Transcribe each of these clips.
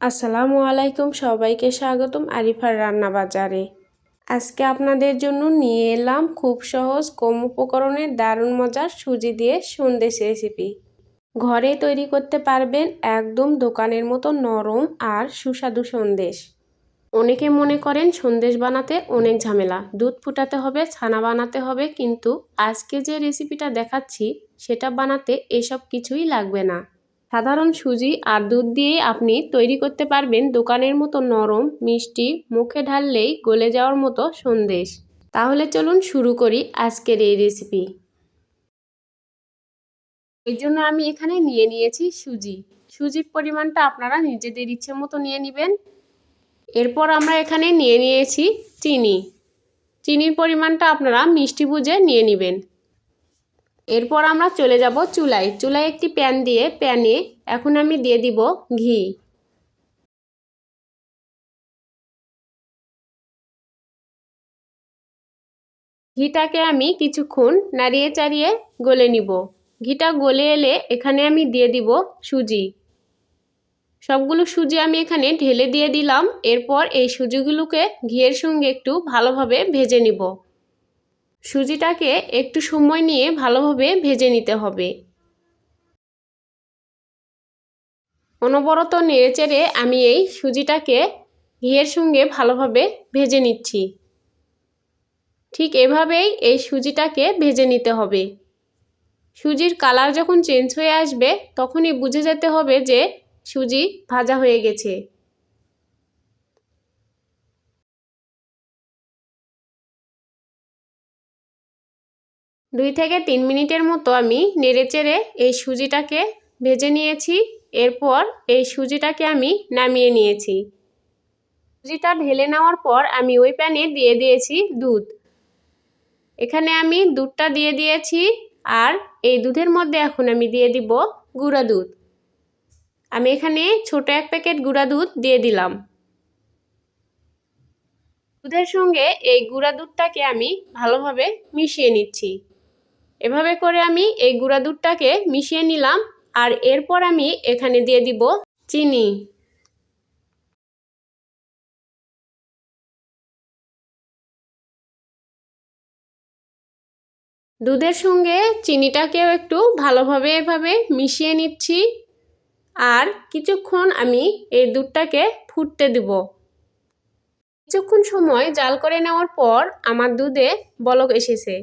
আসসালামু আলাইকুম, সবাইকে স্বাগতম আরিফার রান্না বাজারে আজকে আপনাদের জন্য নিয়ে এলাম খুব সহজ কম উপকরণে দারুণ মজার সুজি দিয়ে সন্দেশ রেসিপি ঘরে তৈরি করতে পারবেন একদম দোকানের মতো নরম আর সুস্বাদু সন্দেশ। অনেকে মনে করেন সন্দেশ বানাতে অনেক ঝামেলা, দুধ ফুটাতে হবে, ছানা বানাতে হবে, কিন্তু আজকে যে রেসিপিটা দেখাচ্ছি, সেটা বানাতে এসব কিছুই লাগবে না। সাধারণ সুজি আর দুধ দিয়েই আপনি তৈরি করতে পারবেন দোকানের মতো নরম, মিষ্টি, মুখে ঢাললেই গলে যাওয়ার মতো সন্দেশ। তাহলে চলুন শুরু করি আজকের এই রেসিপি এর জন্য আমি এখানে নিয়ে নিয়েছি সুজি। সুজির পরিমাণটা আপনারা নিজেদের ইচ্ছে মতো নিয়ে নেবেন। এরপর আমরা এখানে নিয়ে নিয়েছি চিনি। চিনির পরিমাণটা আপনারা মিষ্টি বুঝে নিয়ে নেবেন। এরপর আমরা চলে যাব চুলায়। চুলায় একটি প্যান দিয়ে প্যানে এখন আমি দিয়ে দিব ঘি। ঘিটাকে আমি কিছুক্ষণ নাড়িয়ে চাড়িয়ে গলে নিব। ঘিটা গলে এলে এখানে আমি দিয়ে দিব সুজি। সবগুলো সুজি আমি এখানে ঢেলে দিয়ে দিলাম। এরপর এই সুজিগুলোকে ঘিয়ের সঙ্গে একটু ভালোভাবে ভেজে নিব। সুজিটাকে একটু সময় নিয়ে ভালোভাবে ভেজে নিতে হবে। অনবরত নেড়েচেড়ে আমি এই সুজিটাকে ঘিয়ের সঙ্গে ভালোভাবে ভেজে নিচ্ছি। ঠিক এভাবেই এই সুজিটাকে ভেজে নিতে হবে। সুজির কালার যখন চেঞ্জ হয়ে আসবে, তখনই বুঝে যেতে হবে যে সুজি ভাজা হয়ে গেছে। দুই থেকে তিন মিনিটের মতো আমি নেড়েচেড়ে এই সুজিটাকে ভেজে নিয়েছি। এরপর এই সুজিটাকে আমি নামিয়ে নিয়েছি। সুজিটা ঢেলে নেওয়ার পর আমি ওই প্যানে দিয়ে দিয়েছি দুধ। এখানে আমি দুধটা দিয়ে দিয়েছি আর এই দুধের মধ্যে এখন আমি দিয়ে দিব গুঁড়া দুধ। আমি এখানে ছোট এক প্যাকেট গুঁড়া দুধ দিয়ে দিলাম। দুধের সঙ্গে এই গুঁড়া দুধটাকে আমি ভালোভাবে মিশিয়ে নিচ্ছি। এভাবে করে আমি এই গুঁড়া দুধটাকে মিশিয়ে নিলাম আর এরপর আমি এখানে দিয়ে দিব চিনি। দুধের সঙ্গে চিনিটাকেও একটু ভালোভাবে এভাবে মিশিয়ে নিচ্ছি আর কিছুক্ষণ আমি এই দুধটাকে ফুটতে দেব। কিছুক্ষণ সময় জাল করে নেওয়ার পর আমার দুধে বলক এসেছে।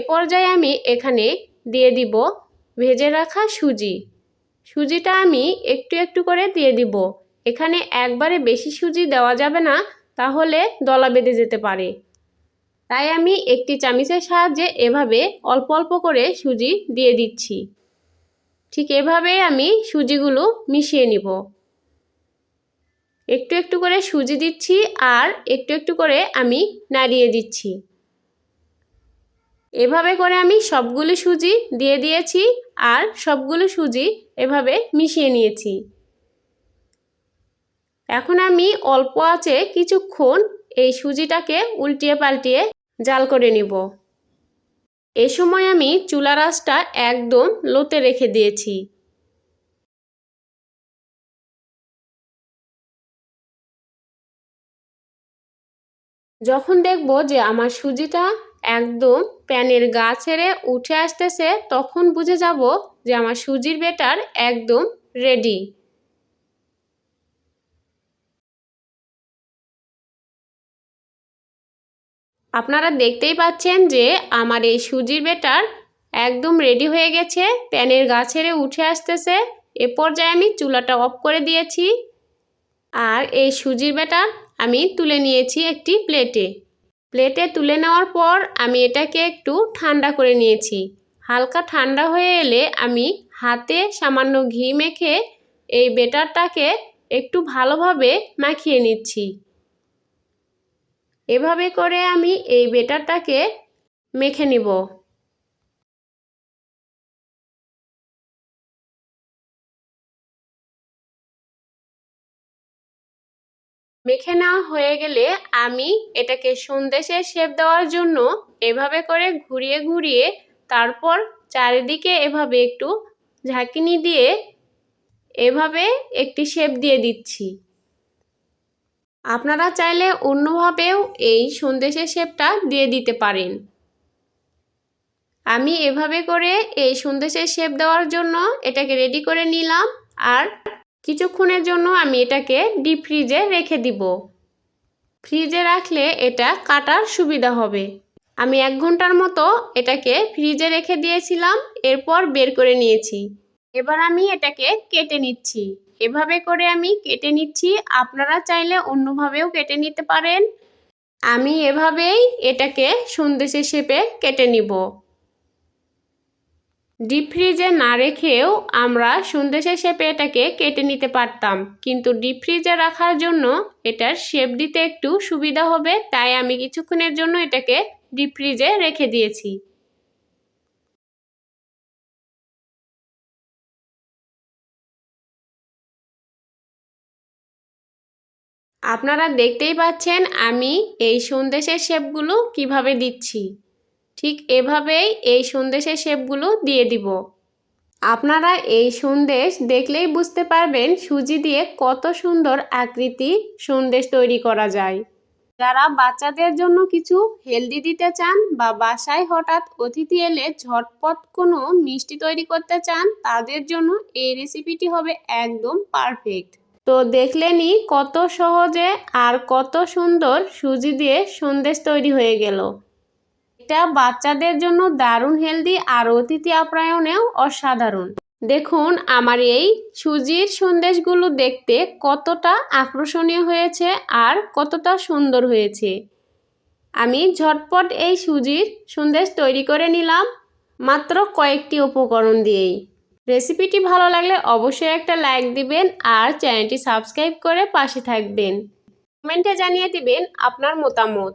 পর্যায়ে আমি এখানে দিয়ে দিব ভেজে রাখা সুজি। সুজিটা আমি একটু একটু করে দিয়ে দিব। এখানে একবারে বেশি সুজি দেওয়া যাবে না, তাহলে দলা বেঁধে যেতে পারে। তাই আমি একটি চামিচের সাহায্যে এভাবে অল্প অল্প করে সুজি দিয়ে দিচ্ছি। ঠিক এভাবেই আমি সুজিগুলো মিশিয়ে নিব। একটু একটু করে সুজি দিচ্ছি আর একটু একটু করে আমি নাড়িয়ে দিচ্ছি। এভাবে করে আমি সবগুলো সুজি দিয়ে দিয়েছি আর সবগুলো সুজি এভাবে মিশিয়ে নিয়েছি। এখন আমি অল্প আছে কিছুক্ষণ এই সুজিটাকে উল্টিয়ে পাল্টিয়ে জাল করে নিব। এ সময় আমি চুলা রাসটা একদম লোতে রেখে দিয়েছি। যখন দেখব যে আমার সুজিটা একদম প্যানের গা ছেড়ে উঠে আসতেছে, তখন বুঝে যাব যে আমার সুজির বেটার একদম রেডি আপনারা দেখতেই পাচ্ছেন যে আমার এই সুজির বেটার একদম রেডি হয়ে গেছে, প্যানের গা ছেড়ে উঠে আসতেছে। এ পর্যায়ে আমি চুলাটা অফ করে দিয়েছি। আর এই সুজির বেটার আমি তুলে নিয়েছি একটি প্লেটে প্লেটে তুলে নেওয়ার পর আমি এটাকে একটু ঠান্ডা করে নিয়েছি। হালকা ঠান্ডা হয়ে এলে আমি হাতে সামান্য ঘি মেখে এই বেটারটাকে একটু ভালোভাবে মাখিয়ে নিচ্ছি। এভাবে করে আমি এই বেটারটাকে মেখে নিব। মেখে নেওয়া হয়ে গেলে আমি এটাকে সন্দেশের শেপ দেওয়ার জন্য এভাবে করে ঘুরিয়ে ঘুরিয়ে তারপর চারিদিকে এভাবে একটু ঝাঁকিনি দিয়ে এভাবে একটি শেপ দিয়ে দিচ্ছি। আপনারা চাইলে অন্যভাবেও এই সন্দেশের শেপটা দিয়ে দিতে পারেন। আমি এভাবে করে এই সন্দেশের শেপ দেওয়ার জন্য এটাকে রেডি করে নিলাম আর কিছুক্ষণের জন্য আমি এটাকে ডিপ ফ্রিজে রেখে দিব। ফ্রিজে রাখলে এটা কাটার সুবিধা হবে। আমি এক ঘণ্টার মতো এটাকে ফ্রিজে রেখে দিয়েছিলাম, এরপর বের করে নিয়েছি। এবার আমি এটাকে কেটে নিচ্ছি। এভাবে করে আমি কেটে নিচ্ছি, আপনারা চাইলে অন্যভাবেও কেটে নিতে পারেন। আমি এভাবেই এটাকে সন্দেশের শেপে কেটে নিব। ডিপ ফ্রিজে না রেখেও আমরা সন্দেশের শেপে এটাকে কেটে নিতে পারতাম। কিন্তু ডিপ ফ্রিজে রাখার জন্য এটার শেপ দিতে একটু সুবিধা হবে, তাই আমি কিছুক্ষণের জন্য এটাকে ডিপ ফ্রিজে রেখে দিয়েছি। আপনারা দেখতেই পাচ্ছেন আমি এই সন্দেশের শেপগুলো কীভাবে দিচ্ছি। ঠিক এভাবেই এই সন্দেশের শেপগুলো দিয়ে দিব। আপনারা এই সন্দেশ দেখলেই বুঝতে পারবেন সুজি দিয়ে কত সুন্দর আকৃতি সন্দেশ তৈরি করা যায়। যারা বাচ্চাদের জন্য কিছু হেলদি দিতে চান বা বাসায় হঠাৎ অতিথি এলে ঝটপট কোনো মিষ্টি তৈরি করতে চান, তাদের জন্য এই রেসিপিটি হবে একদম পারফেক্ট। তো দেখলেনই কত সহজে আর কত সুন্দর সুজি দিয়ে সন্দেশ তৈরি হয়ে গেল। এটা বাচ্চাদের জন্য দারুণ হেলদি আর অতিথি আপ্যায়নেও অসাধারণ। দেখুন, আমার এই সুজির সন্দেশগুলো দেখতে কতটা আকর্ষণীয় হয়েছে আর কতটা সুন্দর হয়েছে। আমি ঝটপট এই সুজির সন্দেশ তৈরি করে নিলাম, মাত্র কয়েকটি উপকরণ দিয়েই। রেসিপিটি ভালো লাগলে অবশ্যই একটা লাইক দিবেন আর চ্যানেলটি সাবস্ক্রাইব করে পাশে থাকবেন। কমেন্টে জানিয়ে দিবেন আপনার মতামত।